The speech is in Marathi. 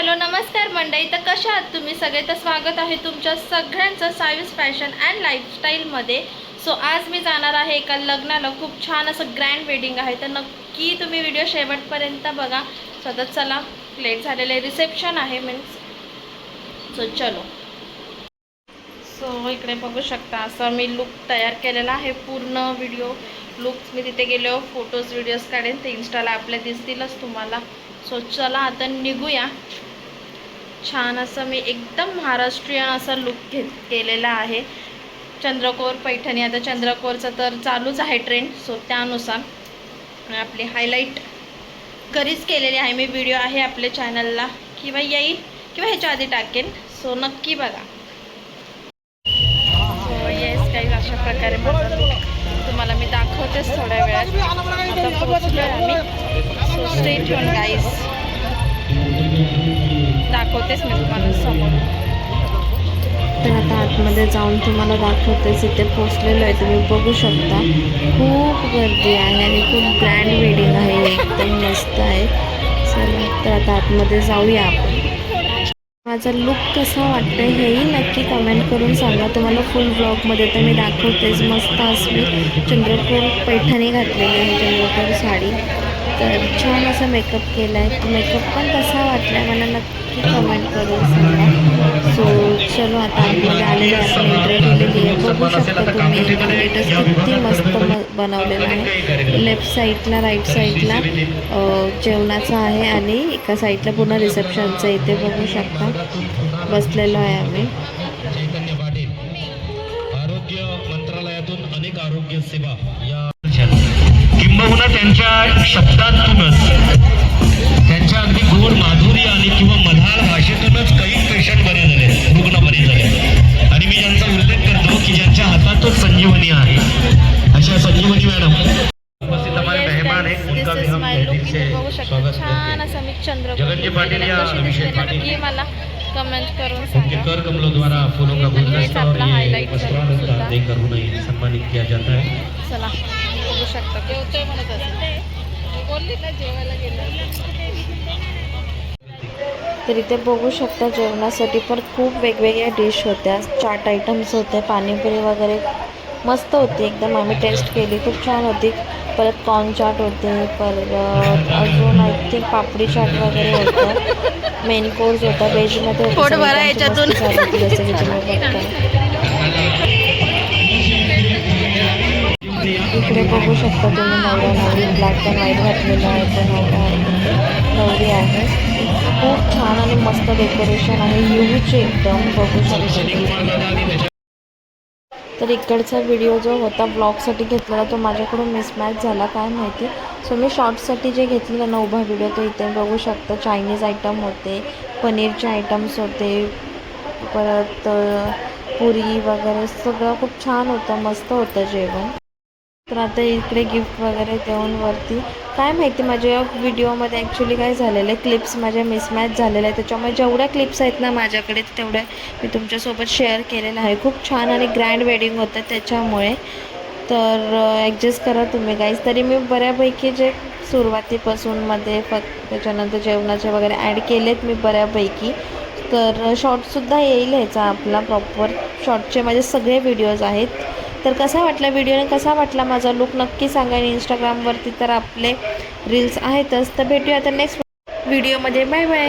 हॅलो नमस्कार मंडळी. तर कशा आहात तुम्ही सगळे? तर स्वागत आहे तुमच्या सगळ्यांचं सावीस फॅशन अँड लाईफस्टाईलमध्ये. सो आज मी जाणार आहे एका लग्नाला. खूप छान असं ग्रँड वेडिंग आहे. तर नक्की तुम्ही व्हिडिओ शेवटपर्यंत बघा. सतत चला लेट झालेले रिसेप्शन आहे मीन्स सो चलो. सो इकडे बघू शकता असं मी लुक तयार केलेला आहे. पूर्ण व्हिडिओ लुक्स मी तिथे गेलो. फोटोज व्हिडिओज काढेन. ते इन्स्टाला आपल्या दिसतीलच तुम्हाला. सो चला आता निघूया. छान असं मी एकदम महाराष्ट्रीयन असा लुक घेत केलेला आहे. चंद्रकोर पैठणी आता चंद्रकोरचं तर चालूच आहे ट्रेंड सो त्यानुसार आपली हायलाईट घरीच केलेली आहे. मी व्हिडिओ आहे आपल्या चॅनलला किंवा येईल किंवा ह्याच्या आधी टाकेन. सो नक्की बघा. सो येस काही अशा प्रकारे तुम्हाला मी दाखवतेच थोड्या वेळात. आता पोहोचलो आम्ही. सो स्टे गाईज दाखवतेच मी तुम्हाला समोर तर आता आतमध्ये जाऊन तुम्हाला दाखवतेच इथे पोचलेलो आहे तुम्ही बघू शकता. खूप गर्दी आहे आणि खूप ग्रँड वेडिंग आहे. एकदम मस्त आहे. चला तर आता आतमध्ये जाऊया आपण. माझा लुक कसा वाटतं हेही नक्की कमेंट करून सांगा. तुम्हाला फुल ब्लॉगमध्ये तर मी दाखवतेच. मस्त असली चंद्रपूर पैठणी घातलेली आहे चंद्रपूर साडी. तर छान असा मेकअप केला आहे मेकअप पण कसा वाटला मला नक्की कमेंट करून सांगा. सो चलो आता आतमध्ये आलेली आपण एंट्री केलेली आहे बघू शकता तुम्ही स्टेटस किती मस्त म बनवलेलं आहे. लेफ्ट साईडला राईट साईडला जेवणाचं आहे आणि एका साईडला पुन्हा रिसेप्शनचं इथे बघू शकता. बसलेलो आहे आम्ही. आरोग्य मंत्रालयातून अनेक आरोग्य सेवा या किंबहुना त्यांच्या शब्दातूनच. त्यांच्या अगदी गोड माधुरी आणि किंवा मधाळ भाषेतूनच काही पेशंट बरे झाले रुग्ण बरे झाले. आणि मी ज्यांचा उल्लेख करतो की ज्यांच्या हातातच संजीवनी आहे. अशा संजीवनी मॅडम. हैं जगनजी पाटील या अभिषेक पाटील. नक्की मला कमेंट करून उनके कर कमलों द्वारा फूलों का गुलदस्ता और ये वस्त्रालंकार. देकर उन्हें सम्मानित किया जाता है। शकता. जेवतोय म्हणत असेल बोलली ना जेवायला तर इथे बघू शकता जेवणासाठी पण खूप वेगवेगळ्या डिश होत्या. चाट आयटम्स होते पाणीपुरी वगैरे. मस्त होती एकदम. आम्ही टेस्ट केली. खूप छान होती. परत कॉर्न चाट होते परत अजून आय थिंक पापडी चाट वगैरे होतं. मेन कोर्स होता. व्हेजमध्ये जसं की तुम्ही बघताय. इकडे बघू शकता तुम्ही नवरा नवरी ब्लॅक अँड व्हाईट घातलेलं आहे तो नवरा आहे नवरी आहे. खूप छान आणि मस्त डेकोरेशन आहे. यूज एकदम बघू शकता तर इकडचा व्हिडिओ जो होता ब्लॉगसाठी घेतलेला तो माझ्याकडून मिसमॅच झाला काय माहिती. सो मी शॉर्ट्ससाठी जे घेतलेलं ना उभा व्हिडिओ तो इथे बघू शकता. चायनीज आयटम होते पनीरचे आयटम्स होते परत पुरी वगैरे सगळं खूप छान होतं मस्त होतं जेवण. तर आता इकडे गिफ्ट वगैरे देऊन वरती. काय माहिती माझ्या या व्हिडिओमध्ये ॲक्च्युली काय झालेलं आहे क्लिप्स माझ्या मिसमॅच झालेल्या आहेत. त्याच्यामुळे जेवढ्या क्लिप्स आहेत ना माझ्याकडे तेवढ्या मी तुमच्यासोबत शेअर केलेलं आहे. खूप छान आणि ग्रँड वेडिंग होतं त्याच्यामुळे. तर ॲडजस्ट करा तुम्ही काहीच तरी मी बऱ्यापैकी जे सुरुवातीपासून मध्ये फक्त त्याच्यानंतर जेवणाचे वगैरे ॲड केलेत मी बऱ्यापैकी. तर शॉर्टसुद्धा येईल ह्याचा आपला प्रॉपर शॉर्टचे माझे सगळे व्हिडिओज आहेत. तर कसा वाटला व्हिडिओने कसा वाटला माझा लुक नक्की सांगा. आणि इंस्टाग्रामवरती तर आपले रील्स आहेतच. तर भेटूया आता नेक्स्ट व्हिडिओमध्ये बाय बाय